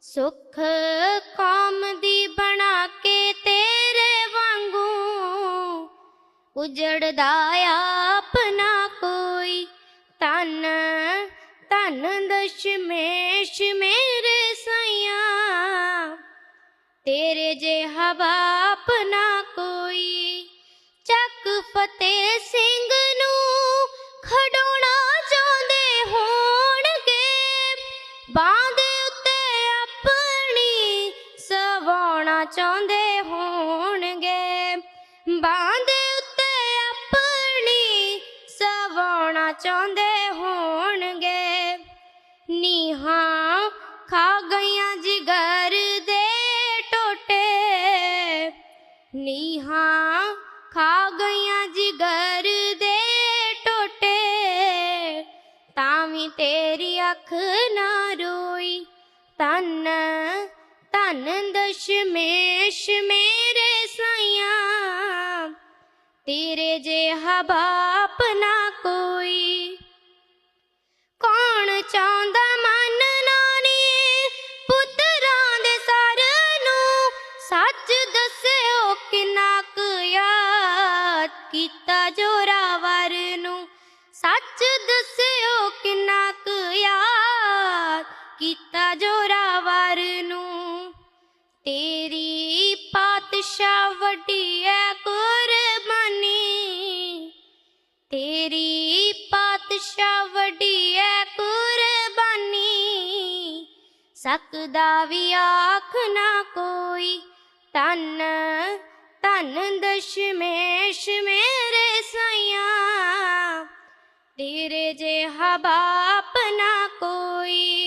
ਸੁਖ ਕੌਮ ਦੀ ਬਣਾ ਕੇ ਤੇਰੇ ਵਾਂਗੂ। ਉਜੜਦਾ ਆਪਣਾ ਕੋਈ। ਤਨ ਤਨ ਦਸ਼ਮੇਸ਼ ਮੇਰੇ ਸਈਆਂ। ਤੇਰੇ ਜੇ ਹਵਾ ਆਪਣਾ ਕੋਈ। ਚੱਕ ਫਤਿਹ ਸਿੰਘ ਨੂੰ ਖਡੋਣਾ ਚਾਹੁੰਦੇ ਹੋਣਗੇ। ਬਾਂਹ ਸਵਾਉਣਾ ਚਾਹੁੰਦੇ ਹੋਣਗੇ। ਬਾਂਹ ਦੇ ਉੱਤੇ ਆਪਣੀ ਸਵਾਉਣਾ ਚਾਹੁੰਦੇ ਹੋਣਗੇ। ਨੀਹਾਂ ਖਾ ਗਈਆਂ ਜਿਗਰ ਦੇ ਟੋਟੇ। ਨੀਹਾਂ ਖਾ ਗਈਆਂ ਜਿਗਰ ਦੇ ਟੋਟੇ। ਤਾਂ ਵੀ ਤੇਰੀ ਅੱਖ ਨਾ ਰੋਈ, ਤਨ ਤਨ ਦਸ਼ਮੇਸ਼ ਮੇਰੇ ਸਾਈਆਂ, ਤੇਰੇ ਜਿਹਾ ਬਾਪ ਨਾ ਕੋਈ। ਕੌਣ ਚਾਹੁੰਦਾ ਮਨ ਨਾਨੀ ਪੁੱਤਰਾਂ ਦੇ ਸਰ ਨੂੰ? ਸੱਚ ਦੱਸਿਓ ਕਿੰਨਾ ਕੁ ਯਾਦ ਕੀਤਾ ਜੋਰਾਵਰ ਨੂੰ? ਸੱਚ ਦੱਸਿਓ ਕਿੰਨਾ ਕੁ ਯਾਦ ਕੀਤਾ ਜੋਰਾਵਰ ਪਾਤਸ਼ਾਹ ਵੱਡੀ ਐ ਕੁਰਬਾਨੀ। ਤੇਰੀ ਪਾਤਸ਼ਾਹ ਵੱਡੀ ਐ ਕੁਰਬਾਨੀ। ਸਕਦਾ ਵੀ ਆਖ ਨਾ ਕੋਈ ਤਨ ਤਨ ਦਸ਼ਮੇਸ਼ ਮੇਰੇ ਸਾਇਆ ਤੇਰੇ ਜੇ ਹਬਾਪ ਨਾ ਕੋਈ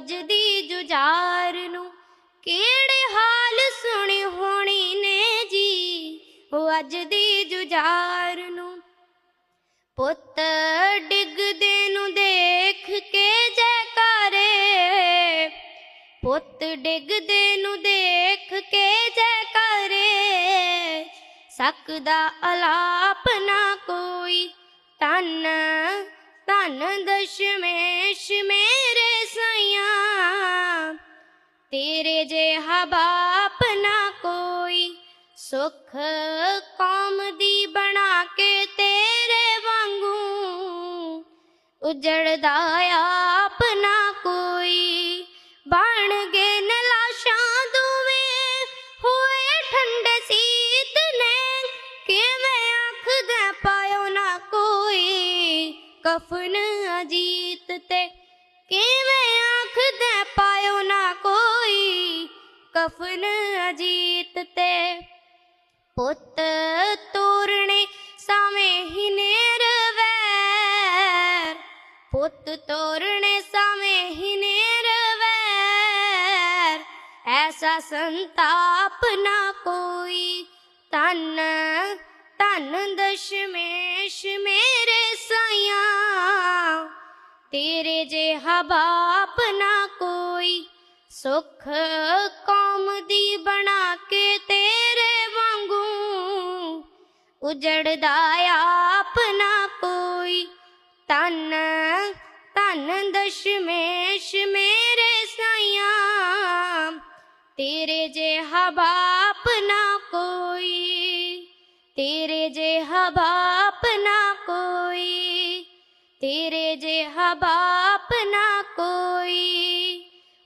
ਉਹ ਅੱਜ ਦੀ ਜੁਝਾਰ ਨੂੰ ਕਿਹੜੇ ਹਾਲ ਸੁਣੀ ਹੋਣੀ ਨੇ ਜੀ? ਉਹ ਅੱਜ ਦੀ ਜੁਝਾਰ ਨੂੰ ਪੁੱਤ ਡਿੱਗਦੇ ਨੂੰ ਦੇਖ ਕੇ ਜੈਕਾਰੇ। ਪੁੱਤ ਡਿੱਗਦੇ ਨੂੰ ਦੇਖ ਕੇ ਜੈਕਾਰੇ। ਸਕਦਾ ਅਲਾਪ ਨਾ ਕੋਈ ਤਨ ਤਨ ਦਸ਼ਮੇਸ਼ ਮੇਰੇ ਜਿਹਾ ਬਾਪ ਨਾ ਕੋਈ ਸੁਖ ਕੌਮ ਦੀ ਬਣਾ ਕੇ ਤੇਰੇ ਵਾਂਗੂ ਉਜੜਦਾ ਆਪ ਨਾ ਕੋਈ। ਬਣ ਗਏ ਨਲਾਸ਼ਾਂ ਦੋਵੇਂ ਹੋਏ ਠੰਡੇ ਸੀਤ ਨੇ। ਕਿਵੇਂ ਆਖਦਾ ਪਾਇਓ ਨਾ ਕੋਈ ਕਫਨ ਅਜੀਤ ਤੇ ਕਫਨ ਅਜੀਤ ਤੇ। ਪੁੱਤ ਤੋਰਣੇ ਸਾਵੇਂ ਹੀ ਨੇਰ ਵੈਰ। ਪੁੱਤ ਤੋਰਣੇ ਸਾਵੇਂ ਹੀ ਨੇਰ ਵੈਰ। ਐਸਾ ਸੰਤਾਪ ਨਾ ਕੋਈ ਤਨ ਤਨ ਦਸ਼ਮੇਸ਼ ਮੇਰੇ ਸਾਇਆ ਤੇਰੇ ਜੇ ਹਬਾਪ ਨਾ ਕੋਈ ਸੁਖ ਕੌਮ ਦੀ ਬਣਾ ਕੇ ਤੇਰੇ ਵਾਂਗੂ। ਉਜੜਦਾ ਆਪ ਨਾ ਕੋਈ। ਤਨ ਤਨ ਦਸ਼ਮੇਸ਼ ਮੇਰੇ ਸਾਈਆਂ। ਤੇਰੇ ਜਿਹਾ ਬਾਪ ਨਾ ਕੋਈ। ਤੇਰੇ ਜਿਹਾ ਬਾਪ ਨਾ ਕੋਈ। ਤੇਰੇ ਜਿਹਾ ਬਾਪ ਨਾ ਕੋਈ।